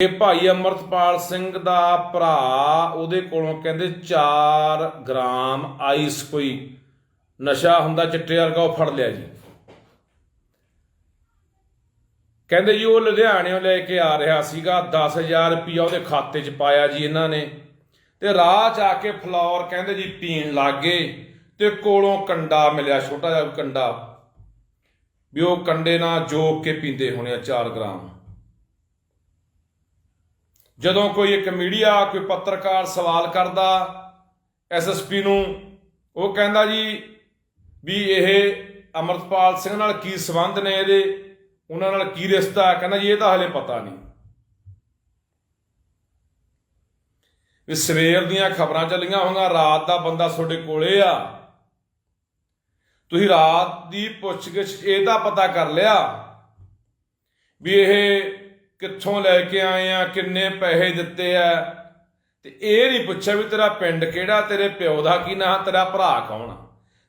ਇਹ ਭਾਈ ਅਮਰਤਪਾਲ ਸਿੰਘ ਦਾ ਭਰਾ, ਉਹਦੇ ਕੋਲੋਂ ਕਹਿੰਦੇ 4 ਗ੍ਰਾਮ ਆਈਸ ਕੋਈ ਨਸ਼ਾ ਹੁੰਦਾ ਚਿੱਟੇ ਵਰਗਾ, ਉਹ ਫੜ ਲਿਆ ਜੀ। ਕਹਿੰਦੇ ਜੀ, ਉਹ ਲੁਧਿਆਣਿਓਂ ਲੈ ਕੇ ਆ ਰਿਹਾ ਸੀਗਾ 10000 ਰੁਪਇਆ ਉਹਦੇ ਖਾਤੇ 'ਚ ਪਾਇਆ ਜੀ ਇਹਨਾਂ ਨੇ। ਤੇ ਰਾਹ 'ਚ ਆ ਕੇ ਫਲੋਰ ਕਹਿੰਦੇ ਜੀ ਪੀਣ ਲੱਗੇ ਤੇ ਕੋਲੋਂ ਕੰਡਾ ਮਿਲਿਆ, ਛੋਟਾ ਜਿਹਾ ਕੰਡਾ। ਵੀ ਉਹ ਕੰਡੇ ਨਾਲ ਜੋਕ ਕੇ ਪੀਂਦੇ ਹੋਣੇ ਆ 4 ਗ੍ਰਾਮ। ਜਦੋਂ ਕੋਈ ਇੱਕ ਮੀਡੀਆ, ਕੋਈ ਪੱਤਰਕਾਰ ਸਵਾਲ ਕਰਦਾ ਐਸਐਸਪੀ ਨੂੰ, ਉਹ ਕਹਿੰਦਾ ਜੀ ਵੀ ਇਹ ਅਮਰਤਪਾਲ ਸਿੰਘ ਨਾਲ ਕੀ ਸੰਬੰਧ ਨੇ ਇਹਦੇ? ਉਹਨਾਂ ਨਾਲ ਕੀ ਰਿਸ਼ਤਾ ਕਹਿੰਦਾ ਜੀ, ਇਹ ਤਾਂ ਹਲੇ ਪਤਾ ਨਹੀਂ। ਵੀ ਸਵੇਰ ਦੀਆਂ ਖਬਰਾਂ ਚੱਲੀਆਂ ਹੋਈਆਂ, ਰਾਤ ਦਾ ਬੰਦਾ ਤੁਹਾਡੇ ਕੋਲੇ ਆ। ਤੁਸੀਂ ਰਾਤ ਦੀ ਪੁੱਛਗਿੱਛ, ਇਹ ਤਾਂ ਪਤਾ ਕਰ ਲਿਆ ਵੀ ਇਹ ਕਿੱਥੋਂ ਲੈ ਕੇ ਆਏ ਆ, ਕਿੰਨੇ ਪੈਸੇ ਦਿੱਤੇ ਆ? ਤੇ ਇਹ ਨਹੀਂ ਪੁੱਛਿਆ ਵੀ ਤੇਰਾ ਪਿੰਡ ਕਿਹੜਾ, ਤੇਰੇ ਪਿਓ ਦਾ ਕੀ ਨਾਂ, ਤੇਰਾ ਭਰਾ ਕੌਣ? ਆ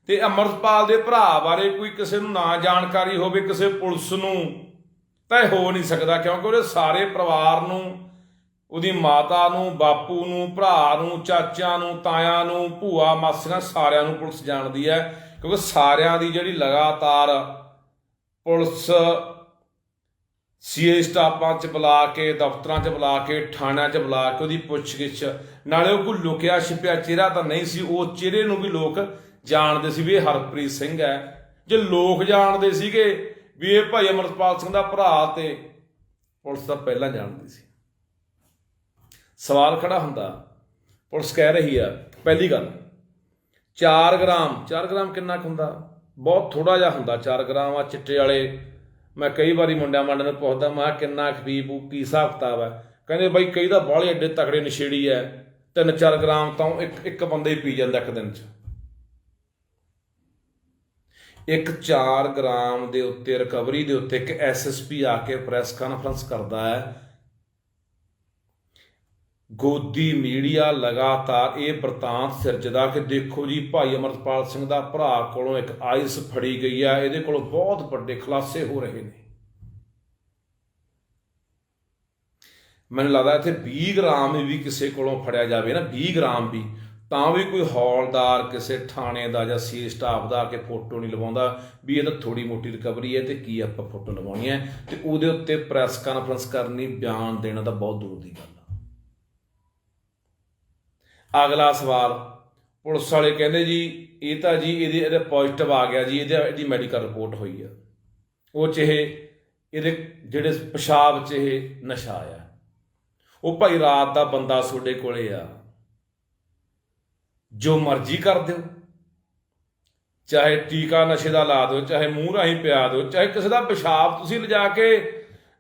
ਤੇ ਅਮਰਪਾਲ ਦੇ ਭਰਾ ਬਾਰੇ ਕੋਈ ਕਿਸੇ ਨੂੰ ਨਾ ਜਾਣਕਾਰੀ ਹੋਵੇ, ਕਿਸੇ ਪੁਲਿਸ ਨੂੰ, ਤਾਂ ਇਹ ਹੋ ਨਹੀਂ ਸਕਦਾ, ਕਿਉਂਕਿ ਉਹਦੇ ਸਾਰੇ ਪਰਿਵਾਰ ਨੂੰ, ਉਹਦੀ ਮਾਤਾ ਨੂੰ, ਬਾਪੂ ਨੂੰ, ਭਰਾ ਨੂੰ, ਚਾਚਿਆਂ ਨੂੰ, ਤਾਇਆਂ ਨੂੰ, ਭੂਆ, ਮਾਸੀਆਂ ਸਾਰਿਆਂ ਨੂੰ ਪੁਲਿਸ ਜਾਣਦੀ ਹੈ, ਕਿਉਂਕਿ ਸਾਰਿਆਂ ਦੀ ਜਿਹੜੀ ਲਗਾਤਾਰ ਪੁਲਿਸ ਸੀਏ ਸਟਾਫਾਂ ਚ ਬੁਲਾ ਕੇ, ਦਫ਼ਤਰਾਂ ਚ ਬੁਲਾ ਕੇ, ਥਾਣਿਆਂ ਚ ਬੁਲਾ ਕੇ ਉਹਦੀ ਪੁੱਛਗਿੱਛ। ਨਾਲੇ ਉਹ ਕੋਈ ਲੁਕਿਆ ਛਿਪਿਆ ਚਿਹਰਾ ਤਾਂ ਨਹੀਂ ਸੀ, ਉਹ ਚਿਹਰੇ ਨੂੰ ਵੀ ਲੋਕ ਜਾਣਦੇ ਸੀ ਵੀ ਇਹ ਹਰਪ੍ਰੀਤ ਸਿੰਘ ਹੈ। ਜੇ ਲੋਕ ਜਾਣਦੇ ਸੀਗੇ ਵੀ ਇਹ ਭਾਈ ਅਮਰਪਾਲ ਸਿੰਘ ਦਾ ਭਰਾ ਤੇ ਪੁਲਿਸ ਤਾਂ ਪਹਿਲਾਂ ਜਾਣਦੀ ਸੀ। ਸਵਾਲ ਖੜਾ ਹੁੰਦਾ, ਪੁਲਿਸ ਕਹਿ ਰਹੀ ਆ, ਪਹਿਲੀ ਗੱਲ 4 ਗ੍ਰਾਮ 4 ਗ੍ਰਾਮ ਕਿੰਨਾ ਕੁ ਹੁੰਦਾ? ਬਹੁਤ ਥੋੜਾ ਜਿਹਾ ਹੁੰਦਾ 4 ਗ੍ਰਾਮ ਆ ਚਿੱਟੇ ਵਾਲੇ ਮੈਂ ਕਈ ਵਾਰੀ ਮੁੰਡਿਆਂ ਮੰਡਿਆਂ ਨੂੰ ਪੁੱਛਦਾ, ਮੈਂ ਕਿਹਾ ਕਿੰਨਾ ਖਬੀਬੂ ਕੀ ਹਿਸਾਬ ਕਿਤਾਬ ਹੈ? ਕਹਿੰਦੇ ਬਾਈ ਕਈ ਦਾ ਬਾਹਲੇ ਐਡੇ ਤਕੜੇ ਨਸ਼ੇੜੀ ਐ 3-4 ਗ੍ਰਾਮ ਤਾਂ ਇੱਕ ਇੱਕ ਬੰਦੇ ਹੀ ਪੀ ਜਾਂਦਾ ਇੱਕ ਦਿਨ 'ਚ। ਇੱਕ 4 ਗ੍ਰਾਮ ਦੇ ਉੱਤੇ, ਰਿਕਵਰੀ ਦੇ ਉੱਤੇ ਇੱਕ ਐਸਐਸਪੀ ਆ ਕੇ ਪ੍ਰੈਸ ਕਾਨਫਰੰਸ ਕਰਦਾ ਹੈ ਗੋਦੀ ਮੀਡੀਆ ਲਗਾਤਾਰ ਇਹ ਵਰਤਾਂਤ ਸਿਰਜਦਾ ਕਿ ਦੇਖੋ ਜੀ, ਭਾਈ ਅਮਰਪਾਲ ਸਿੰਘ ਦਾ ਭਰਾ ਕੋਲੋਂ ਇੱਕ ਆਈਸ ਫੜੀ ਗਈ ਆ, ਇਹਦੇ ਕੋਲੋਂ ਬਹੁਤ ਵੱਡੇ ਖੁਲਾਸੇ ਹੋ ਰਹੇ ਨੇ। ਮੈਨੂੰ ਲੱਗਦਾ ਇੱਥੇ 20 ਗ੍ਰਾਮ ਵੀ ਕਿਸੇ ਕੋਲੋਂ ਫੜਿਆ ਜਾਵੇ ਨਾ 20 ਗ੍ਰਾਮ ਵੀ। ਤਾਂ ਵੀ ਕੋਈ ਹੌਲਦਾਰ ਕਿਸੇ ਥਾਣੇ ਦਾ ਜਾਂ ਸੀ ਸਟਾਫ ਦਾ ਆ ਕੇ ਫੋਟੋ ਨਹੀਂ ਲਵਾਉਂਦਾ ਵੀ ਇਹ ਤਾਂ ਥੋੜੀ ਮੋਟੀ ਰਿਕਵਰੀ ਹੈ ਤੇ ਕੀ ਆਪਾਂ ਫੋਟੋ ਲਵਾਉਣੀ ਹੈ। ਤੇ ਉਹਦੇ ਉੱਤੇ ਪ੍ਰੈਸ ਕਾਨਫਰੰਸ ਕਰਨੀ, ਬਿਆਨ ਦੇਣਾ ਤਾਂ ਬਹੁਤ ਦੂਰ ਦੀ ਗੱਲ ਅਗਲਾ ਸਵਾਲ, ਪੁਲਿਸ ਵਾਲੇ ਕਹਿੰਦੇ ਜੀ, ਇਹ ਤਾਂ ਜੀ ਇਹਦੇ ਇਹਦੇ ਪੋਜ਼ਿਟਿਵ ਆ ਗਿਆ ਜੀ, ਇਹਦੇ ਇਹਦੀ ਮੈਡੀਕਲ ਰਿਪੋਰਟ ਹੋਈ ਆ। ਉਹ ਚ ਇਹ, ਇਹਦੇ ਜਿਹੜੇ ਪਿਸ਼ਾਬ ਚ ਇਹ ਨਸ਼ਾ ਆਇਆ ਉਹ ਭਾਈ ਰਾਤ ਦਾ ਬੰਦਾ ਤੁਹਾਡੇ ਕੋਲੇ ਆ। ਜੋ ਮਰਜ਼ੀ ਕਰ ਦਿਓ। ਚਾਹੇ ਟੀਕਾ ਨਸ਼ੇ ਦਾ ਲਾ ਦਿਓ, ਚਾਹੇ ਮੂੰਹ ਰਾਹੀਂ ਪਿਆ ਦਿਓ, ਚਾਹੇ ਕਿਸੇ ਦਾ ਪਿਸ਼ਾਬ ਤੁਸੀਂ ਲਿਜਾ ਕੇ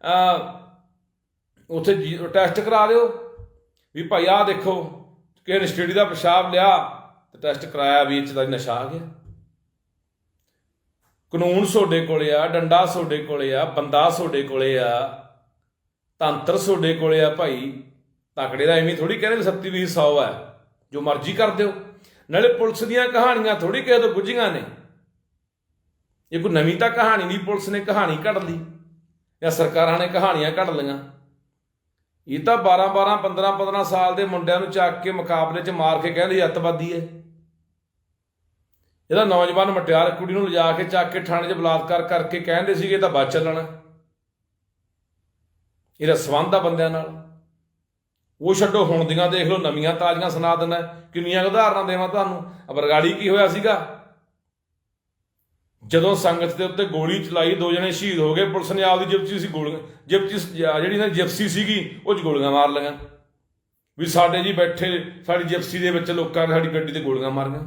ਅ ਉੱਥੇ ਟੈਸਟ ਕਰਾ ਦਿਓ। ਵੀ ਭਾਈ ਆਹ ਦੇਖੋ ਕਿ ਸਟੇਡੀ ਦਾ ਪਿਸ਼ਾਬ ਲਿਆ ਤੇ ਟੈਸਟ ਕਰਾਇਆ ਵੀ ਇਹ ਚ ਤਾਂ ਨਸ਼ਾ ਆ ਗਿਆ। ਕਾਨੂੰਨ ਤੁਹਾਡੇ ਕੋਲੇ ਆ, ਡੰਡਾ ਤੁਹਾਡੇ ਕੋਲੇ ਆ, ਬੰਦਾ ਤੁਹਾਡੇ ਕੋਲੇ ਆ, ਤੰਤਰ ਤੁਹਾਡੇ ਕੋਲੇ ਆ ਭਾਈ। ਤਕੜੇ ਦਾ ਐਵੇਂ ਥੋੜੀ ਕਹਿੰਦੇ ਸੱਤੀ ਵੀ 100 ਹੈ ਜੋ ਮਰਜ਼ੀ ਕਰ ਦਿਓ। ਨਾਲੇ ਪੁਲਿਸ ਦੀਆਂ ਕਹਾਣੀਆਂ ਥੋੜੀ ਕਿਸੇ ਤੋਂ ਗੁੱਝੀਆਂ ਨੇ। ਇਹ ਕੋਈ ਨਵੀਂ ਤਾਂ ਕਹਾਣੀ ਨਹੀਂ, ਪੁਲਿਸ ਨੇ ਕਹਾਣੀ ਘੜ ਲਈ ਜਾਂ ਸਰਕਾਰਾਂ ਨੇ ਕਹਾਣੀਆਂ ਘੜ ਲਈਆਂ। ਇਹ ਤਾਂ 12 12 15 15 ਸਾਲ ਦੇ ਮੁੰਡਿਆਂ ਨੂੰ ਚੱਕ ਕੇ ਮੁਕਾਬਲੇ 'ਚ ਮਾਰ ਕੇ ਕਹਿੰਦੇ ਅੱਤਵਾਦੀ ਹੈ। ਇਹਦਾ ਨੌਜਵਾਨ ਮਟਿਆਰ ਕੁੜੀ ਨੂੰ ਲਿਜਾ ਕੇ ਚੱਕ ਕੇ ਥਾਣੇ 'ਚ ਬਲਾਤਕਾਰ ਕਰਕੇ ਕਹਿੰਦੇ ਸੀਗੇ, ਇਹ ਤਾਂ ਬਚ ਚੱਲਣਾ। ਇਹਦਾ ਸਬੰਧ ਆ ਬੰਦਿਆਂ ਨਾਲ। ਉਹ ਛੱਡੋ, ਹੁਣ ਦੀਆਂ ਦੇਖ ਲਓ, ਨਵੀਆਂ ਤਾਜ਼ੀਆਂ ਸੁਣਾ ਦਿੰਦਾ ਕਿੰਨੀਆਂ ਉਦਾਹਰਨਾਂ ਦੇਵਾਂ ਤੁਹਾਨੂੰ? ਅਬਰਗਾੜੀ ਕੀ ਹੋਇਆ ਸੀਗਾ? ਜਦੋਂ ਸੰਗਤ ਦੇ ਉੱਤੇ ਗੋਲੀ ਚਲਾਈ, ਦੋ ਜਣੇ ਸ਼ਹੀਦ ਹੋ ਗਏ, ਪੁਲਿਸ ਨੇ ਆਪਦੀ ਜਿਪਸੀ ਸੀ ਗੋਲੀਆਂ, ਜਿਪਸੀ ਜਿਹੜੀ ਨਾ ਜਿਪਸੀ ਸੀਗੀ, ਉਹ ਚ ਗੋਲੀਆਂ ਮਾਰ ਲਈਆਂ। ਵੀ ਸਾਡੇ ਜੀ ਬੈਠੇ, ਸਾਡੀ ਜਿਪਸੀ ਦੇ ਵਿੱਚ ਲੋਕਾਂ ਨੇ ਸਾਡੀ ਗੱਡੀ ਤੇ ਗੋਲੀਆਂ ਮਾਰੀਆਂ।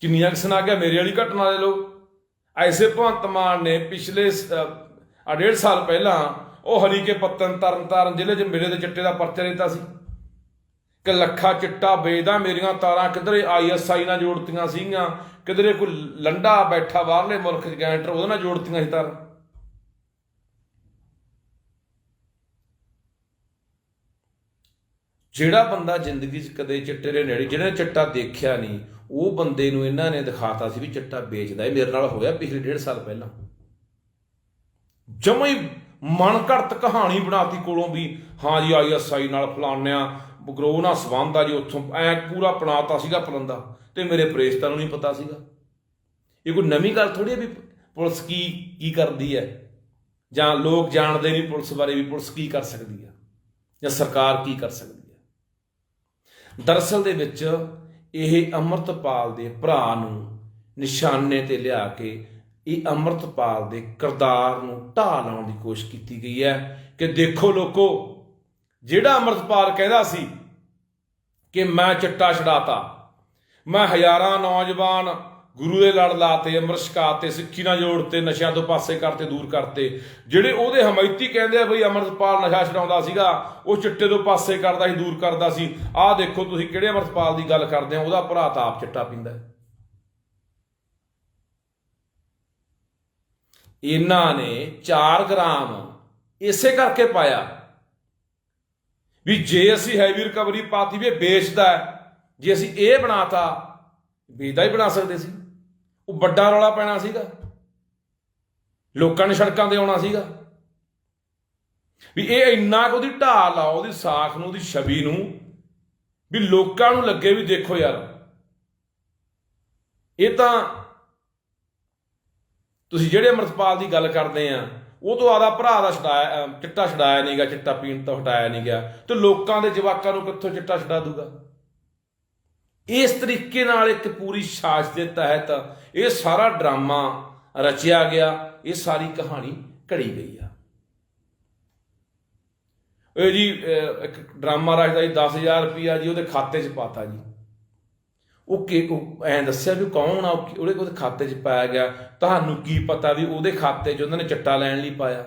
ਕਿੰਨੀਆਂ ਕੁ ਸੁਣਾ ਗਿਆ ਮੇਰੇ ਵਾਲੀ ਘਟਨਾ ਦੇ ਲੋਕ। ਐਸੇ ਭਗਵੰਤ ਮਾਨ ਨੇ ਪਿਛਲੇ ਆ ਡੇਢ ਸਾਲ ਪਹਿਲਾਂ ਉਹ ਹਰੀਕੇ ਪੱਤਨ ਤਰਨ ਤਾਰਨ ਜ਼ਿਲ੍ਹੇ 'ਚ ਮੇਰੇ ਦੇ ਚਿੱਟੇ ਦਾ ਪਰਚਾ ਦਿੱਤਾ ਸੀ। ਕਿ ਲੱਖਾ ਚਿੱਟਾ ਵੇਚਦਾ ਮੇਰੀਆਂ ਤਾਰਾਂ ਕਿਧਰੇ ਆਈਐਸਆਈ ਨਾਲ ਜੋੜਤੀਆਂ ਸੀਗੀਆਂ ਕਿਧਰੇ ਕੋਈ ਲੰਡਾ ਬੈਠਾ ਬਾਹਰਲੇ ਮੁਲਕ 'ਚ ਗੈਂਟਰ ਉਹਦੇ ਨਾਲ ਜੋੜਤੀਆਂ ਸੀ ਤਾਰਾਂ ਜਿਹੜਾ ਬੰਦਾ ਜ਼ਿੰਦਗੀ 'ਚ ਕਦੇ ਚਿੱਟੇ ਦੇ ਨੇੜੇ, ਜਿਹਨੇ ਚਿੱਟਾ ਦੇਖਿਆ ਨਹੀਂ, ਉਹ ਬੰਦੇ ਨੂੰ ਇਹਨਾਂ ਨੇ ਦਿਖਾਤਾ ਸੀ ਵੀ ਚਿੱਟਾ ਵੇਚਦਾ ਇਹ ਮੇਰੇ ਨਾਲ ਹੋਇਆ ਪਿਛਲੇ ਡੇਢ ਸਾਲ ਪਹਿਲਾਂ। ਜਮਾਂ ਹੀ ਮਨ ਘੜਤ ਕਹਾਣੀ ਬਣਾਤੀ ਕੋਲੋਂ ਵੀ, ਹਾਂ ਜੀ ਆਈਐਸਆਈ ਨਾਲ ਫਲਾਨਿਆ ਗਰੋਹ ਨਾਲ ਸੰਬੰਧ ਆ ਜੀ ਉੱਥੋਂ, ਐ ਪੂਰਾ ਬਣਾਤਾ ਸੀਗਾ ਪਲੰਦਾ। ਤੇ ਮੇਰੇ ਪ੍ਰੇਸ਼ਤਾ ਨੂੰ ਨਹੀਂ ਪਤਾ ਸੀਗਾ। ਇਹ ਕੋਈ ਨਵੀਂ ਗੱਲ ਥੋੜੀ ਹੈ ਵੀ ਪੁਲਿਸ ਕੀ ਕੀ ਕਰਦੀ ਹੈ? ਜਾਂ ਲੋਕ ਜਾਣਦੇ ਨਹੀਂ ਪੁਲਿਸ ਬਾਰੇ ਵੀ ਪੁਲਿਸ ਕੀ ਕਰ ਸਕਦੀ ਹੈ? ਜਾਂ ਸਰਕਾਰ ਕੀ ਕਰ ਸਕਦੀ ਹੈ? ਦਰਅਸਲ ਦੇ ਵਿੱਚ ਇਹ ਅੰਮ੍ਰਿਤਪਾਲ ਦੇ ਭਰਾ ਨੂੰ ਨਿਸ਼ਾਨੇ ਤੇ ਲਿਆ ਕੇ ਇਹ ਅੰਮ੍ਰਿਤਪਾਲ ਦੇ ਕਿਰਦਾਰ ਨੂੰ ਢਾਹ ਲਾਉਣ ਦੀ ਕੋਸ਼ਿਸ਼ ਕੀਤੀ ਗਈ ਹੈ ਕਿ ਦੇਖੋ ਲੋਕੋ, ਜਿਹੜਾ ਅੰਮ੍ਰਿਤਪਾਲ ਕਹਿੰਦਾ ਸੀ ਕਿ ਮੈਂ ਚਿੱਟਾ ਛਡਾਤਾ ਮੈਂ ਹਜ਼ਾਰਾਂ ਨੌਜਵਾਨ ਗੁਰੂ ਦੇ ਲੜ ਲਾਤੇ, ਅੰਮ੍ਰਿਤ ਛਕਾਤੇ, ਸਿੱਖੀ ਨਾਲ ਜੋੜਤੇ, ਨਸ਼ਿਆਂ ਤੋਂ ਪਾਸੇ ਕਰਤੇ, ਦੂਰ ਕਰਤੇ। ਜਿਹੜੇ ਉਹਦੇ ਹਮਾਇਤੀ ਕਹਿੰਦੇ ਆ ਬਈ ਅੰਮ੍ਰਿਤਪਾਲ ਨਸ਼ਾ ਛਡਾਉਂਦਾ ਸੀਗਾ, ਉਹ ਚਿੱਟੇ ਤੋਂ ਪਾਸੇ ਕਰਦਾ ਸੀ, ਦੂਰ ਕਰਦਾ ਸੀ। ਆਹ ਦੇਖੋ ਤੁਸੀਂ ਕਿਹੜੇ ਅੰਮ੍ਰਿਤਪਾਲ ਦੀ ਗੱਲ ਕਰਦੇ ਆ ਉਹਦਾ ਭਰਾ ਤਾਂ ਆਪ ਚਿੱਟਾ ਪੀਂਦਾ ਇਹਨਾਂ ਨੇ 4 ਗ੍ਰਾਮ ਇਸੇ ਕਰਕੇ ਪਾਇਆ ਵੀ ਜੇ ਅਸੀਂ ਹੈਵੀ ਰਿਕਵਰੀ ਪਾਤੀ ਵੀ ਵੇਚਦਾ ਹੈ ਜੇ ਅਸੀਂ ਇਹ ਬਣਾਤਾ ਵੇਚਦਾ ਹੀ ਬਣਾ ਸਕਦੇ ਸੀ। ਉਹ ਵੱਡਾ ਰੌਲਾ ਪੈਣਾ ਸੀਗਾ। ਲੋਕਾਂ ਨੇ ਸੜਕਾਂ ਤੇ ਆਉਣਾ ਸੀਗਾ। ਵੀ ਇਹ ਇੰਨਾ ਕੁ ਉਹਦੀ ਢਾਲ ਆ, ਉਹਦੀ ਸਾਖ ਨੂੰ, ਉਹਦੀ ਛਵੀ ਨੂੰ, ਵੀ ਲੋਕਾਂ ਨੂੰ ਲੱਗੇ ਵੀ ਦੇਖੋ ਯਾਰ। ਇਹ ਤਾਂ ਤੁਸੀਂ ਜਿਹੜੇ ਅਮਰਤਪਾਲ ਦੀ ਗੱਲ ਕਰਦੇ ਆ, ਉਹ ਤੋਂ ਆਦਾ ਭਰਾ ਦਾ ਛਡਾਇਆ ਚਿੱਟਾ ਛਡਾਇਆ ਨਹੀਂਗਾ ਚਿੱਟਾ ਪੀਣ ਤੋਂ ਹਟਾਇਆ ਨਹੀਂ ਗਿਆ। ਤੇ ਲੋਕਾਂ ਦੇ ਜਵਾਕਾਂ ਨੂੰ ਕਿੱਥੋਂ ਚਿੱਟਾ ਛਡਾ ਦੂਗਾ? ਇਸ ਤਰੀਕੇ ਨਾਲ ਇੱਕ ਪੂਰੀ ਸਾਜ਼ ਦੇ ਤਹਿਤ ਇਹ ਸਾਰਾ ਡਰਾਮਾ ਰਚਿਆ ਗਿਆ, ਇਹ ਸਾਰੀ ਕਹਾਣੀ ਘੜੀ ਗਈ ਆ। ਇਹ ਜੀ ਇੱਕ ਡਰਾਮਾ ਰਚਦਾ ਜੀ 10000 ਰੁਪਿਆ ਜੀ ਉਹਦੇ ਖਾਤੇ 'ਚ ਪਾਤਾ ਜੀ। ਉਹ ਕਿ ਐਂ ਦੱਸਿਆ ਵੀ ਕੌਣ ਆ ਉਹਦੇ ਉਹਦੇ ਖਾਤੇ 'ਚ ਪਾਇਆ ਗਿਆ। ਤੁਹਾਨੂੰ ਕੀ ਪਤਾ ਵੀ ਉਹਦੇ ਖਾਤੇ 'ਚ ਉਹਨਾਂ ਨੇ ਚਿੱਟਾ ਲੈਣ ਲਈ ਪਾਇਆ।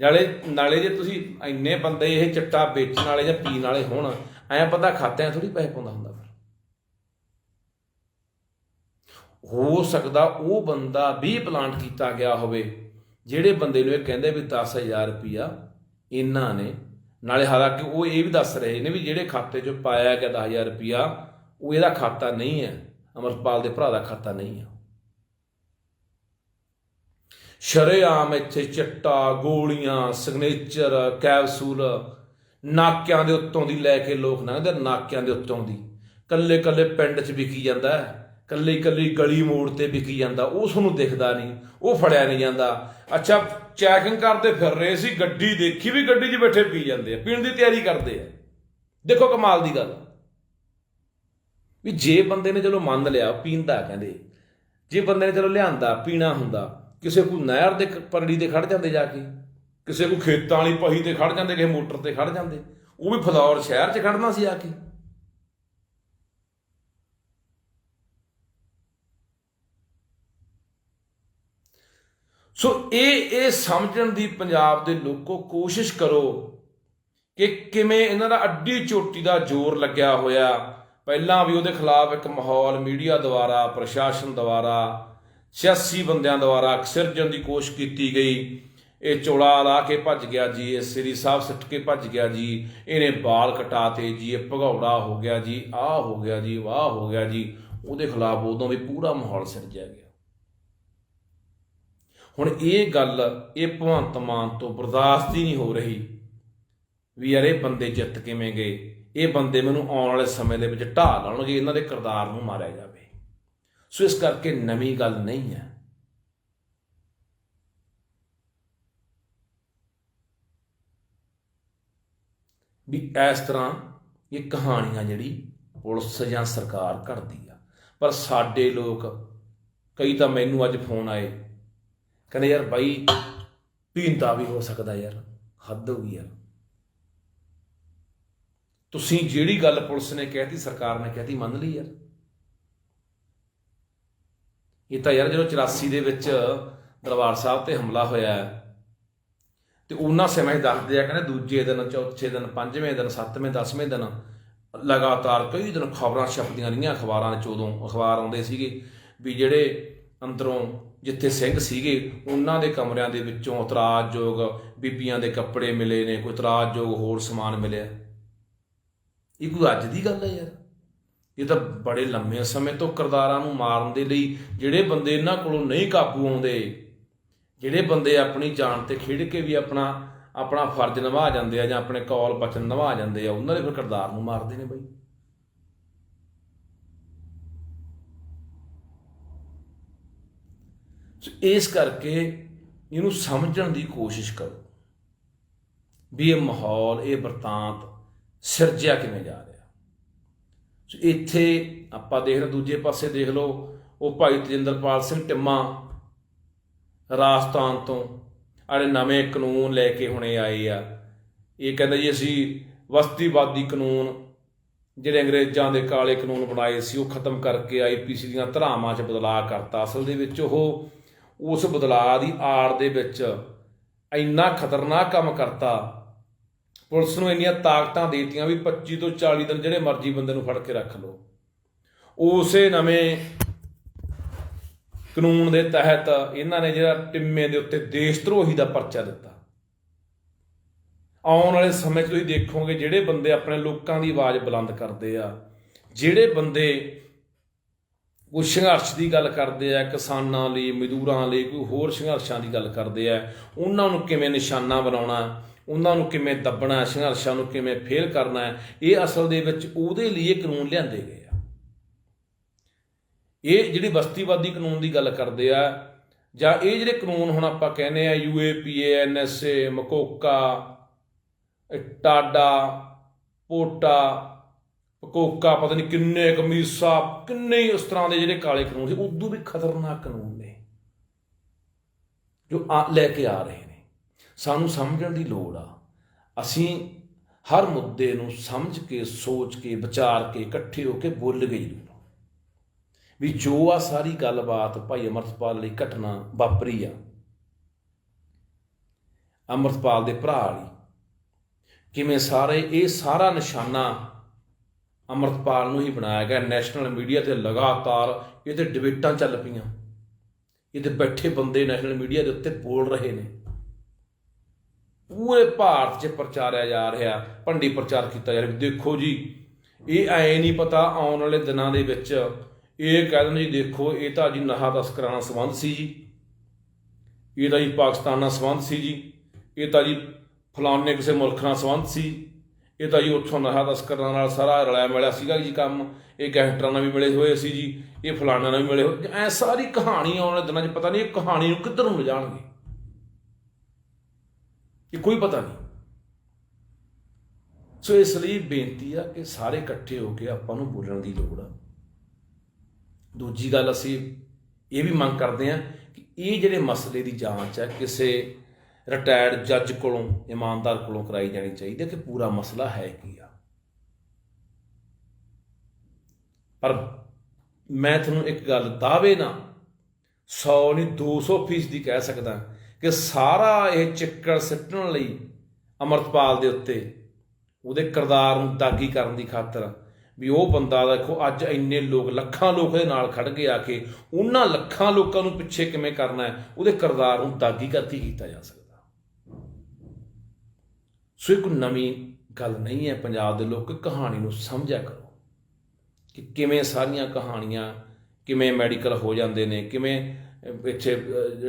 ਨਾਲੇ ਨਾਲੇ ਜੇ ਤੁਸੀਂ ਇੰਨੇ ਬੰਦੇ ਇਹ ਚਿੱਟਾ ਵੇਚਣ ਵਾਲੇ ਜਾਂ ਪੀਣ ਵਾਲੇ ਹੋਣ, ਐਂ ਪਤਾ ਖਾਤਿਆਂ ਥੋੜੀ ਪੈਸੇ ਪਾਉਂਦਾ ਹੁੰਦਾ ਫਿਰ ਹੋ ਸਕਦਾ ਉਹ ਬੰਦਾ ਵੀ ਪਲਾਂਟ ਕੀਤਾ ਗਿਆ ਹੋਵੇ, ਜਿਹੜੇ ਬੰਦੇ ਨੂੰ ਇਹ ਕਹਿੰਦੇ ਵੀ 10000 ਰੁਪਿਆ ਇਹਨਾਂ ਨੇ। ਨਾਲੇ ਹਾਲਾਂਕਿ ਉਹ ਇਹ ਵੀ ਦੱਸ ਰਹੇ ਨੇ ਵੀ ਜਿਹੜੇ ਖਾਤੇ 'ਚ ਪਾਇਆ ਗਿਆ 10000 ਰੁਪਿਆ ਉਹ ਇਹਦਾ ਖਾਤਾ ਨਹੀਂ ਹੈ। ਅਮਰਪਾਲ ਦੇ ਭਰਾ ਦਾ ਖਾਤਾ ਨਹੀਂ ਹੈ। ਸ਼ਰੇਆਮ ਇੱਥੇ ਚਿੱਟਾ, ਗੋਲੀਆਂ ਸਿਗਨੇਚਰ ਕੈਪਸੂਲ ਨਾਕਿਆਂ ਦੇ ਉੱਤੋਂ ਦੀ ਲੈ ਕੇ ਲੋਕ ਲੰਘਦੇ ਨਾਕਿਆਂ ਦੇ ਉੱਤੋਂ ਦੀ। ਕੱਲੇ ਕੱਲੇ ਪਿੰਡ 'ਚ ਵਿਕੀ ਜਾਂਦਾ ਹੈ। ਕੱਲੀ ਕੱਲੀ ਗਲੀ ਮੋੜ ਤੇ ਵਿਕੀ ਜਾਂਦਾ, ਉਹ ਨੂੰ ਦਿਖਦਾ ਨਹੀਂ, ਉਹ ਫੜਿਆ ਨਹੀਂ ਜਾਂਦਾ। ਅੱਛਾ ਚੈਕਿੰਗ ਕਰਦੇ ਫਿਰ ਰਹੇ ਸੀ, ਗੱਡੀ ਦੇਖੀ ਵੀ ਗੱਡੀ 'ਚ ਬੈਠੇ ਪੀ ਜਾਂਦੇ ਆ, ਪੀਣ ਦੀ ਤਿਆਰੀ ਕਰਦੇ ਆ। ਦੇਖੋ ਕਮਾਲ ਦੀ ਗੱਲ। ਵੀ ਜੇ ਬੰਦੇ ਨੇ ਚਲੋ ਮੰਨ ਲਿਆ, ਪੀਂਦਾ ਕਹਿੰਦੇ, ਜੇ ਬੰਦੇ ਨੇ ਚਲੋ ਲਿਆਂਦਾ, ਪੀਣਾ ਹੁੰਦਾ, ਕਿਸੇ ਕੋ ਨਹਿਰ ਦੇ ਪਰੜੀ ਤੇ ਖੜ ਜਾਂਦੇ ਜਾ ਕੇ, ਕਿਸੇ ਕੋ ਖੇਤਾਂ ਵਾਲੀ ਪਹੀ ਤੇ ਖੜ ਜਾਂਦੇ, ਕਿਸੇ ਮੋਟਰ ਤੇ ਖੜ ਜਾਂਦੇ, ਉਹ ਵੀ ਫਲੌਰ ਸ਼ਹਿਰ 'ਚ ਖੜਨਾ ਸੀ ਆ ਕੇ। ਸੋ ਇਹ ਇਹ ਸਮਝਣ ਦੀ ਪੰਜਾਬ ਦੇ ਲੋਕੋ ਕੋਸ਼ਿਸ਼ ਕਰੋ ਕਿ ਕਿਵੇਂ ਇਹਨਾਂ ਦਾ ਅੱਡੀ ਚੋਟੀ ਦਾ ਜ਼ੋਰ ਲੱਗਿਆ ਹੋਇਆ। ਪਹਿਲਾਂ ਵੀ ਉਹਦੇ ਖਿਲਾਫ ਇੱਕ ਮਾਹੌਲ ਮੀਡੀਆ ਦੁਆਰਾ, ਪ੍ਰਸ਼ਾਸਨ ਦੁਆਰਾ, ਸਿਆਸੀ ਬੰਦਿਆਂ ਦੁਆਰਾ ਸਿਰਜਣ ਦੀ ਕੋਸ਼ਿਸ਼ ਕੀਤੀ ਗਈ। ਇਹ ਚੋਲਾ ਲਾ ਕੇ ਭੱਜ ਗਿਆ ਜੀ, ਇਹ ਸ੍ਰੀ ਸਾਹਿਬ ਸਿੱਟ ਕੇ ਭੱਜ ਗਿਆ ਜੀ, ਇਹਨੇ ਬਾਲ ਕਟਾਤੇ ਜੀ, ਇਹ ਭਗੌੜਾ ਹੋ ਗਿਆ ਜੀ, ਆਹ ਹੋ ਗਿਆ ਜੀ, ਵਾਹ ਹੋ ਗਿਆ ਜੀ। ਉਹਦੇ ਖਿਲਾਫ ਉਦੋਂ ਵੀ ਪੂਰਾ ਮਾਹੌਲ ਸਿਰਜਿਆ ਗਿਆ। ਹੁਣ ਇਹ ਗੱਲ ਇਹ ਭਗਵੰਤ ਮਾਨ ਤੋਂ ਬਰਦਾਸ਼ਤ ਹੀ ਨਹੀਂ ਹੋ ਰਹੀ ਵੀ ਯਾਰ ਇਹ ਬੰਦੇ ਜਿੱਤ ਕਿਵੇਂ ਗਏ? ਇਹ ਬੰਦੇ ਮੈਨੂੰ ਆਉਣ ਵਾਲੇ ਸਮੇਂ ਦੇ ਵਿੱਚ ਢਾਹ ਲਾਉਣਗੇ, ਇਹਨਾਂ ਦੇ ਕਿਰਦਾਰ ਨੂੰ ਮਾਰਿਆ ਜਾਵੇ। ਸੋ ਇਸ ਕਰਕੇ ਨਵੀਂ ਗੱਲ ਨਹੀਂ ਹੈ। ਵੀ ਇਸ ਤਰ੍ਹਾਂ ਇਹ ਕਹਾਣੀਆਂ ਜਿਹੜੀ ਪੁਲਿਸ ਜਾਂ ਸਰਕਾਰ ਘੜਦੀ ਆ। ਪਰ ਸਾਡੇ ਲੋਕ, ਕਈ ਤਾਂ ਮੈਨੂੰ ਅੱਜ ਫੋਨ ਆਏ ਕਹਿੰਦੇ ਯਾਰ ਬਾਈ ਪੀਂਦਾ ਵੀ ਹੋ ਸਕਦਾ ਯਾਰ ਹੱਦ ਹੋ ਗਈ ਯਾਰ। ਤੁਸੀਂ ਜਿਹੜੀ ਗੱਲ ਪੁਲਿਸ ਨੇ ਕਹਿਤੀ ਸਰਕਾਰ ਨੇ ਕਹਿਤੀ ਮੰਨ ਲਈ ਯਾਰ। ਇਹ ਤਾਂ ਯਾਰ ਜਦੋਂ 84 ਦੇ ਵਿੱਚ ਦਰਬਾਰ ਸਾਹਿਬ ਤੇ ਹਮਲਾ ਹੋਇਆ ਹੈ, ਤੇ ਉਹਨਾਂ ਸਮੇਂ ਦੱਸਦੇ ਆ ਕਹਿੰਦੇ ਦੂਜੇ ਦਿਨ ਚੌਥੇ ਦਿਨ ਪੰਜਵੇਂ ਦਿਨ ਸੱਤਵੇਂ ਦਸਵੇਂ ਦਿਨ ਲਗਾਤਾਰ ਕਈ ਦਿਨ ਖਬਰਾਂ ਛਪਦੀਆਂ ਰਹੀਆਂ ਅਖਬਾਰਾਂ 'ਚ ਉਦੋਂ ਅਖਬਾਰ ਆਉਂਦੇ ਸੀਗੇ ਵੀ ਜਿਹੜੇ ਅੰਦਰੋਂ ਜਿੱਥੇ ਸਿੰਘ ਸੀਗੇ, ਉਹਨਾਂ ਦੇ ਕਮਰਿਆਂ ਦੇ ਵਿੱਚੋਂ ਇਤਰਾਜ਼ਯੋਗ ਬੀਬੀਆਂ ਦੇ ਕੱਪੜੇ ਮਿਲੇ ਨੇ, ਕੋਈ ਇਤਰਾਜ਼ਯੋਗ ਹੋਰ ਸਮਾਨ ਮਿਲਿਆ। ਇਹ ਕੋਈ ਅੱਜ ਦੀ ਗੱਲ ਹੈ ਯਾਰ? ਇਹ ਤਾਂ ਬੜੇ ਲੰਮੇ ਸਮੇਂ ਤੋਂ ਕਿਰਦਾਰਾਂ ਨੂੰ ਮਾਰਨ ਦੇ ਲਈ ਜਿਹੜੇ ਬੰਦੇ ਇਹਨਾਂ ਕੋਲੋਂ ਨਹੀਂ ਕਾਬੂ ਆਉਂਦੇ, ਜਿਹੜੇ ਬੰਦੇ ਆਪਣੀ ਜਾਨ ਤੇ ਖੇਡ ਕੇ ਵੀ ਆਪਣਾ ਆਪਣਾ ਫਰਜ਼ ਨਿਭਾ ਜਾਂਦੇ ਆ ਜਾਂ ਆਪਣੇ ਕੌਲ ਬਚਨ ਨਿਭਾ ਜਾਂਦੇ ਆ, ਉਹਨਾਂ ਦੇ ਫਿਰ ਕਿਰਦਾਰ ਨੂੰ ਮਾਰਦੇ ਨੇ ਬਈ। ਸੋ ਇਸ ਕਰਕੇ ਇਹਨੂੰ ਸਮਝਣ ਦੀ ਕੋਸ਼ਿਸ਼ ਕਰੋ ਵੀ ਇਹ ਮਾਹੌਲ, ਇਹ ਵਰਤਾਂਤ ਸਿਰਜਿਆ ਕਿਵੇਂ ਜਾ ਰਿਹਾ। ਸੋ ਇੱਥੇ ਆਪਾਂ ਦੇਖ ਰਹੇ ਦੂਜੇ ਪਾਸੇ ਦੇਖ ਲਓ, ਉਹ ਭਾਈ ਤਜਿੰਦਰਪਾਲ ਸਿੰਘ ਟਿੰਮਾ ਰਾਜਸਥਾਨ ਤੋਂ ਆੜੇ ਨਵੇਂ ਕਾਨੂੰਨ ਲੈ ਕੇ ਹੁਣੇ ਆਏ ਆ। ਇਹ ਕਹਿੰਦਾ ਜੀ ਅਸੀਂ ਵਸਤੀਵਾਦੀ ਕਾਨੂੰਨ, ਜਿਹੜੇ ਅੰਗਰੇਜ਼ਾਂ ਦੇ ਕਾਲੇ ਕਾਨੂੰਨ ਬਣਾਏ ਸੀ, ਉਹ ਖਤਮ ਕਰਕੇ ਆਈਪੀਸੀ ਦੀਆਂ ਧਰਾਵਾਂ 'ਚ ਬਦਲਾਅ ਕਰਤਾ। ਅਸਲ ਦੇ ਵਿੱਚ ਉਹ ਉਸ ਬਦਲਾਅ ਦੀ ਆੜ ਦੇ ਵਿੱਚ ਇੰਨਾ ਖਤਰਨਾਕ ਕੰਮ ਕਰਤਾ। ਪੁਲਿਸ ਨੂੰ ਇੰਨੀਆਂ ਤਾਕਤਾਂ ਦੇਤੀਆਂ ਵੀ 25 ਤੋਂ 40 ਦਿਨ ਜਿਹੜੇ ਮਰਜ਼ੀ ਬੰਦੇ ਨੂੰ ਫੜ ਕੇ ਰੱਖ ਲਓ। ਉਸੇ ਨਵੇਂ ਕਾਨੂੰਨ ਦੇ ਤਹਿਤ ਇਹਨਾਂ ਨੇ ਜਿਹੜਾ ਟਿੰਮੇ ਦੇ ਉੱਤੇ ਦੇਸ਼ ਧਰੋਹੀ ਦਾ ਪਰਚਾ ਦਿੱਤਾ। ਆਉਣ ਵਾਲੇ ਸਮੇਂ 'ਚ ਤੁਸੀਂ ਦੇਖੋਗੇ ਜਿਹੜੇ ਬੰਦੇ ਆਪਣੇ ਲੋਕਾਂ ਦੀ ਆਵਾਜ਼ ਬੁਲੰਦ ਕਰਦੇ ਆ, ਜਿਹੜੇ ਬੰਦੇ ਕੋਈ ਸੰਘਰਸ਼ ਦੀ ਗੱਲ ਕਰਦੇ ਆ, ਕਿਸਾਨਾਂ ਲਈ, ਮਜ਼ਦੂਰਾਂ ਲਈ, ਕੋਈ ਹੋਰ ਸੰਘਰਸ਼ਾਂ ਦੀ ਗੱਲ ਕਰਦੇ ਆ, ਉਹਨਾਂ ਨੂੰ ਕਿਵੇਂ ਨਿਸ਼ਾਨਾ ਬਣਾਉਣਾ, ਉਹਨਾਂ ਨੂੰ ਕਿਵੇਂ ਦੱਬਣਾ, ਸੰਘਰਸ਼ਾਂ ਨੂੰ ਕਿਵੇਂ ਫੇਲ ਕਰਨਾ, ਇਹ ਅਸਲ ਦੇ ਵਿੱਚ ਉਹਦੇ ਲਈ ਇਹ ਕਾਨੂੰਨ ਲਿਆਂਦੇ ਗਏ ਆ। ਇਹ ਜਿਹੜੀ ਬਸਤੀਵਾਦੀ ਕਾਨੂੰਨ ਦੀ ਗੱਲ ਕਰਦੇ ਆ, ਜਾਂ ਇਹ ਜਿਹੜੇ ਕਾਨੂੰਨ ਹੁਣ ਆਪਾਂ ਕਹਿੰਦੇ ਆ ਯੂਏਪੀਏ ਐਨਐਸਏ ਮਕੋਕਾ, ਟਾਡਾ, ਪੋਟਾ ਕੋਕਾ, ਪਤਾ ਨਹੀਂ ਕਿੰਨੇ ਕਮੀਸਾ ਕਿੰਨੇ ਹੀ ਉਸ ਤਰ੍ਹਾਂ ਦੇ ਜਿਹੜੇ ਕਾਲੇ ਕਾਨੂੰਨ ਸੀ, ਉਦੋਂ ਵੀ ਖਤਰਨਾਕ ਕਾਨੂੰਨ ਨੇ, ਜੋ ਆ ਲੈ ਕੇ ਆ ਰਹੇ ਨੇ। ਸਾਨੂੰ ਸਮਝਣ ਦੀ ਲੋੜ ਆ। ਅਸੀਂ ਹਰ ਮੁੱਦੇ ਨੂੰ ਸਮਝ ਕੇ, ਸੋਚ ਕੇ, ਵਿਚਾਰ ਕੇ, ਇਕੱਠੇ ਹੋ ਕੇ ਬੋਲ ਗਏ ਜ਼ਰੂਰ ਵੀ ਜੋ ਆ ਸਾਰੀ ਗੱਲਬਾਤ ਭਾਈ ਅਮਰਤਪਾਲ ਲਈ ਘਟਨਾ ਵਾਪਰੀ ਆ, ਅਮਰਤਪਾਲ ਦੇ ਭਰਾ ਲਈ, ਕਿਵੇਂ ਸਾਰੇ, ਇਹ ਸਾਰਾ ਨਿਸ਼ਾਨਾ ਅਮਰਤਪਾਲ ਨੂੰ ਹੀ ਬਣਾਇਆ ਗਿਆ ਨੈਸ਼ਨਲ ਮੀਡੀਆ ਤੇ ਲਗਾਤਾਰ ਇਹਦੇ ਡਿਬੇਟਾਂ ਚੱਲ ਪਈਆਂ। ਇਹਦੇ ਬੈਠੇ ਬੰਦੇ ਨੈਸ਼ਨਲ ਮੀਡੀਆ ਦੇ ਉੱਤੇ ਬੋਲ ਰਹੇ ਨੇ। ਪੂਰੇ ਭਾਰਤ 'ਚ ਪ੍ਰਚਾਰਿਆ ਜਾ ਰਿਹਾ, ਭੰਡੀ ਪ੍ਰਚਾਰ ਕੀਤਾ ਜਾ ਰਿਹਾ। ਦੇਖੋ ਜੀ, ਇਹ ਐ ਨਹੀਂ ਪਤਾ ਆਉਣ ਵਾਲੇ ਦਿਨਾਂ ਦੇ ਵਿੱਚ ਇਹ ਕਹਿ ਦਿੰਦੇ ਜੀ, ਦੇਖੋ, ਇਹ ਤਾਂ ਜੀ ਨਹਾ ਤਸਕਰਾਂ ਨਾਲ ਸੰਬੰਧ ਸੀ ਜੀ। ਇਹ ਤਾਂ ਜੀ ਪਾਕਿਸਤਾਨ ਨਾਲ ਸੰਬੰਧ ਸੀ ਜੀ। ਇਹ ਤਾਂ ਜੀ ਫਲਾਣੇ ਕਿਸੇ ਮੁਲਕ ਨਾਲ ਸੰਬੰਧ ਸੀ। ਇਹ ਤਾਂ ਜੀ ਉੱਥੋਂ ਨਸ਼ਾ ਤਸਕਰਾਂ ਨਾਲ ਸਾਰਾ ਰਲਿਆ ਮਿਲਿਆ ਸੀਗਾ ਜੀ ਕੰਮ। ਇਹ ਗੈਂਗਸਟਰਾਂ ਨਾਲ ਵੀ ਮਿਲੇ ਹੋਏ ਸੀ ਜੀ, ਇਹ ਫਲਾਣਾ ਨਾਲ ਵੀ ਮਿਲੇ ਹੋਏ। ਐ ਸਾਰੀ ਕਹਾਣੀ ਆਉਣ ਵਾਲੇ ਦਿਨਾਂ 'ਚ ਪਤਾ ਨਹੀਂ ਇਹ ਕਹਾਣੀ ਨੂੰ ਕਿੱਧਰ ਨੂੰ ਲਿਜਾਣਗੇ। ਇਹ ਕੋਈ ਪਤਾ ਨਹੀਂ। ਸੋ ਇਸ ਲਈ ਬੇਨਤੀ ਆ ਕਿ ਸਾਰੇ ਇਕੱਠੇ ਹੋ ਕੇ ਆਪਾਂ ਨੂੰ ਬੋਲਣ ਦੀ ਲੋੜ ਆ। ਦੂਜੀ ਗੱਲ ਅਸੀਂ ਇਹ ਵੀ ਮੰਗ ਕਰਦੇ ਆ ਕਿ ਇਹ ਜਿਹੜੇ ਮਸਲੇ ਦੀ ਜਾਂਚ ਹੈ ਕਿਸੇ ਰਿਟਾਇਰਡ ਜੱਜ ਕੋਲੋਂ, ਇਮਾਨਦਾਰ ਕੋਲੋਂ ਕਰਾਈ ਜਾਣੀ ਚਾਹੀਦੀ ਹੈ ਕਿ ਪੂਰਾ ਮਸਲਾ ਹੈ ਕੀ ਆ। ਪਰ ਮੈਂ ਤੁਹਾਨੂੰ ਇੱਕ ਗੱਲ ਦਾਅਵੇ ਨਾ 100 ਨਹੀਂ 200 ਫੀਸ ਦੀ ਕਹਿ ਸਕਦਾ ਕਿ ਸਾਰਾ ਇਹ ਚਿੱਕੜ ਸਿੱਟਣ ਲਈ ਅਮਰਤਪਾਲ ਦੇ ਉੱਤੇ, ਉਹਦੇ ਕਿਰਦਾਰ ਨੂੰ ਦਾਗੀ ਕਰਨ ਦੀ ਖਾਤਰ ਵੀ ਉਹ ਬੰਦਾ ਦੇਖੋ ਅੱਜ ਇੰਨੇ ਲੋਕ, ਲੱਖਾਂ ਲੋਕ ਦੇ ਨਾਲ ਖੜ ਗਏ ਆ ਕੇ ਉਹਨਾਂ ਲੱਖਾਂ ਲੋਕਾਂ ਨੂੰ ਪਿੱਛੇ ਕਿਵੇਂ ਕਰਨਾ ਹੈ, ਉਹਦੇ ਕਿਰਦਾਰ ਨੂੰ ਦਾਗੀ ਕਰਕੇ ਕੀਤਾ ਜਾ ਸਕਦਾ। ਸੋ ਇਹ ਕੋਈ ਨਵੀਂ ਗੱਲ ਨਹੀਂ ਹੈ ਪੰਜਾਬ ਦੇ ਲੋਕ ਕਹਾਣੀ ਨੂੰ ਸਮਝਿਆ ਕਰੋ ਕਿ ਕਿਵੇਂ ਸਾਰੀਆਂ ਕਹਾਣੀਆਂ ਕਿਵੇਂ ਮੈਡੀਕਲ ਹੋ ਜਾਂਦੇ ਨੇ ਕਿਵੇਂ ਅਹ, ਇੱਥੇ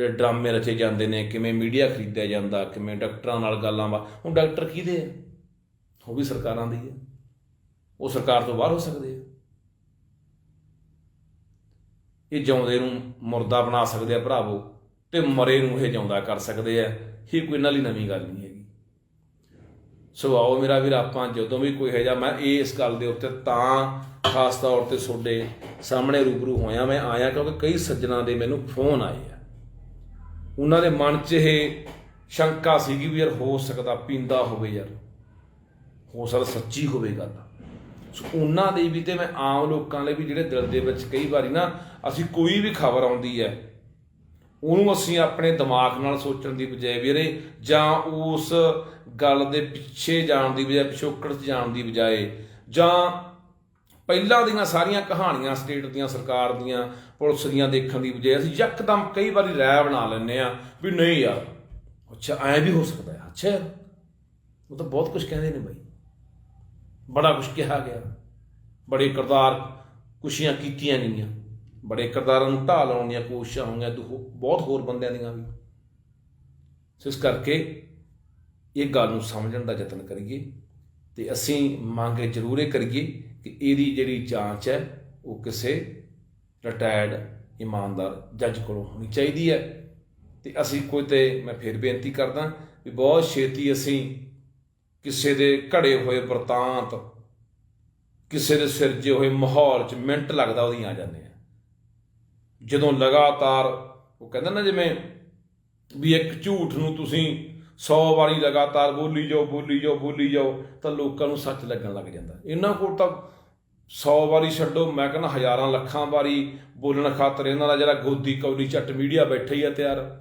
ਡਰਾਮੇ ਰਚੇ ਜਾਂਦੇ ਨੇ ਕਿਵੇਂ ਮੀਡੀਆ ਖਰੀਦਿਆ ਜਾਂਦਾ ਕਿਵੇਂ ਡਾਕਟਰਾਂ ਨਾਲ ਗੱਲਾਂ ਵਾ। ਹੁਣ ਡਾਕਟਰ ਕਿਹਦੇ ਆ? ਉਹ ਵੀ ਸਰਕਾਰਾਂ ਦੀ ਹੈ ਉਹ ਸਰਕਾਰ ਤੋਂ ਬਾਹਰ ਹੋ ਸਕਦੇ ਆ। ਇਹ ਜਿਉਂਦੇ ਨੂੰ ਮੁਰਦਾ ਬਣਾ ਸਕਦੇ ਆ ਭਰਾਵੋ ਤੇ ਮਰੇ ਨੂੰ ਇਹ ਜਿਉਂਦਾ ਕਰ ਸਕਦੇ ਆ। ਇਹ ਕੋਈ ਨਾਲ ਹੀ ਨਵੀਂ ਗੱਲ ਨਹੀਂ ਹੈਗੀ ਸੋ ਆਓ ਮੇਰਾ ਵੀਰ, ਆਪਾਂ ਜਦੋਂ ਵੀ ਕੋਈ ਹੈ ਜਾਂ ਮੈਂ ਇਸ ਗੱਲ ਦੇ ਉੱਤੇ ਤਾਂ ਖਾਸ ਤੌਰ ਤੇ ਤੁਹਾਡੇ ਸਾਹਮਣੇ ਰੂਬਰੂ ਹੋਇਆ, ਮੈਂ ਆਇਆ ਕਿਉਂਕਿ ਕਈ ਸੱਜਣਾ ਦੇ ਮੈਨੂੰ ਫੋਨ ਆਏ ਆ। ਉਹਨਾਂ ਦੇ ਮਨ 'ਚ ਇਹ ਸ਼ੰਕਾ ਸੀਗੀ ਵੀ ਯਾਰ ਹੋ ਸਕਦਾ ਪੀਂਦਾ ਹੋਵੇ ਯਾਰ, ਹੋ ਸਕਦਾ ਸੱਚੀ ਹੋਵੇ ਗੱਲ। ਸੋ ਉਹਨਾਂ ਲਈ ਵੀ ਤੇ ਮੈਂ ਆਮ ਲੋਕਾਂ ਲਈ ਵੀ ਜਿਹੜੇ ਦਿਲ ਦੇ ਵਿੱਚ ਕਈ ਵਾਰੀ ਨਾ, ਅਸੀਂ ਕੋਈ ਵੀ ਖਬਰ ਆਉਂਦੀ ਹੈ ਉਹਨੂੰ ਅਸੀਂ ਆਪਣੇ ਦਿਮਾਗ ਨਾਲ ਸੋਚਣ ਦੀ ਬਜਾਏ ਵੀਰੇ, ਜਾਂ ਉਸ ਗੱਲ ਦੇ ਪਿੱਛੇ ਜਾਣ ਦੀ ਬਜਾਏ, ਪਿਛੋਕੜ 'ਚ ਜਾਣ ਦੀ ਬਜਾਏ, ਜਾਂ ਪਹਿਲਾਂ ਦੀਆਂ ਸਾਰੀਆਂ ਕਹਾਣੀਆਂ ਸਟੇਟ ਦੀਆਂ, ਸਰਕਾਰ ਦੀਆਂ, ਪੁਲਿਸ ਦੀਆਂ ਦੇਖਣ ਦੀ ਬਜਾਏ ਅਸੀਂ ਯਕਦਮ ਕਈ ਵਾਰੀ ਰਾਇ ਬਣਾ ਲੈਂਦੇ ਆ ਵੀ ਨਹੀਂ ਯਾਰ, ਅੱਛਾ, ਐਂ ਵੀ ਹੋ ਸਕਦਾ ਹੈ, ਅੱਛਾ ਯਾਰ। ਉਹ ਤਾਂ ਬਹੁਤ ਕੁਝ ਕਹਿੰਦੇ ਨੇ ਬਾਈ। ਬੜਾ ਕੁਝ ਕਿਹਾ ਗਿਆ। ਬੜੇ ਕਿਰਦਾਰ ਖੁਸ਼ੀਆਂ ਕੀਤੀਆਂ ਗਈਆਂ। ਬੜੇ ਕਿਰਦਾਰਾਂ ਨੂੰ ਢਾਹ ਲਾਉਣ ਦੀਆਂ ਕੋਸ਼ਿਸ਼ਾਂ ਹੋਈਆਂ, ਦੂ- ਬਹੁਤ ਹੋਰ ਬੰਦਿਆਂ ਦੀਆਂ ਵੀ। ਸੋ ਇਸ ਕਰਕੇ ਇਹ ਗੱਲ ਨੂੰ ਸਮਝਣ ਦਾ ਯਤਨ ਕਰੀਏ ਤੇ ਅਸੀਂ ਮੰਗ ਜ਼ਰੂਰ ਇਹ ਕਰੀਏ ਕਿ ਇਹਦੀ ਜਿਹੜੀ ਜਾਂਚ ਹੈ, ਉਹ ਕਿਸੇ ਰਿਟਾਇਰਡ ਇਮਾਨਦਾਰ ਜੱਜ ਕੋਲੋਂ ਹੋਣੀ ਚਾਹੀਦੀ ਹੈ। ਤੇ ਅਸੀਂ ਕੋਈ ਤੇ ਮੈਂ ਫਿਰ ਬੇਨਤੀ ਕਰਦਾ ਵੀ ਬਹੁਤ ਛੇਤੀ ਅਸੀਂ ਕਿਸੇ ਦੇ ਘੜੇ ਹੋਏ ਵਰਤਾਂਤ, ਕਿਸੇ ਦੇ ਸਿਰਜੇ ਹੋਏ ਮਾਹੌਲ 'ਚ ਮਿੰਟ ਲੱਗਦਾ ਉਹਦੀ ਆ ਜਾਂਦੇ ਆ ਜਦੋਂ ਲਗਾਤਾਰ, ਉਹ ਕਹਿੰਦਾ ਨਾ ਜਿਵੇਂ ਵੀ ਇੱਕ ਝੂਠ ਨੂੰ ਤੁਸੀਂ 100 ਵਾਰੀ ਲਗਾਤਾਰ ਬੋਲੀ ਜਾਓ ਬੋਲੀ ਜਾਓ ਬੋਲੀ ਜਾਓ, ਤਾਂ ਲੋਕਾਂ ਨੂੰ ਸੱਚ ਲੱਗਣ ਲੱਗ ਜਾਂਦਾ। ਇਹਨਾਂ ਕੋਲ ਤਾਂ 100 ਵਾਰੀ ਛੱਡੋ, ਮੈਂ ਕਹਿੰਦਾ ਹਜ਼ਾਰਾਂ ਲੱਖਾਂ ਵਾਰੀ ਬੋਲਣ ਖਾਤਰ ਇਹਨਾਂ ਦਾ ਜਿਹੜਾ ਗੋਦੀ ਕੌਲੀ ਚੱਟ ਮੀਡੀਆ ਬੈਠੇ ਹੀ ਆ ਤਿਆਰ।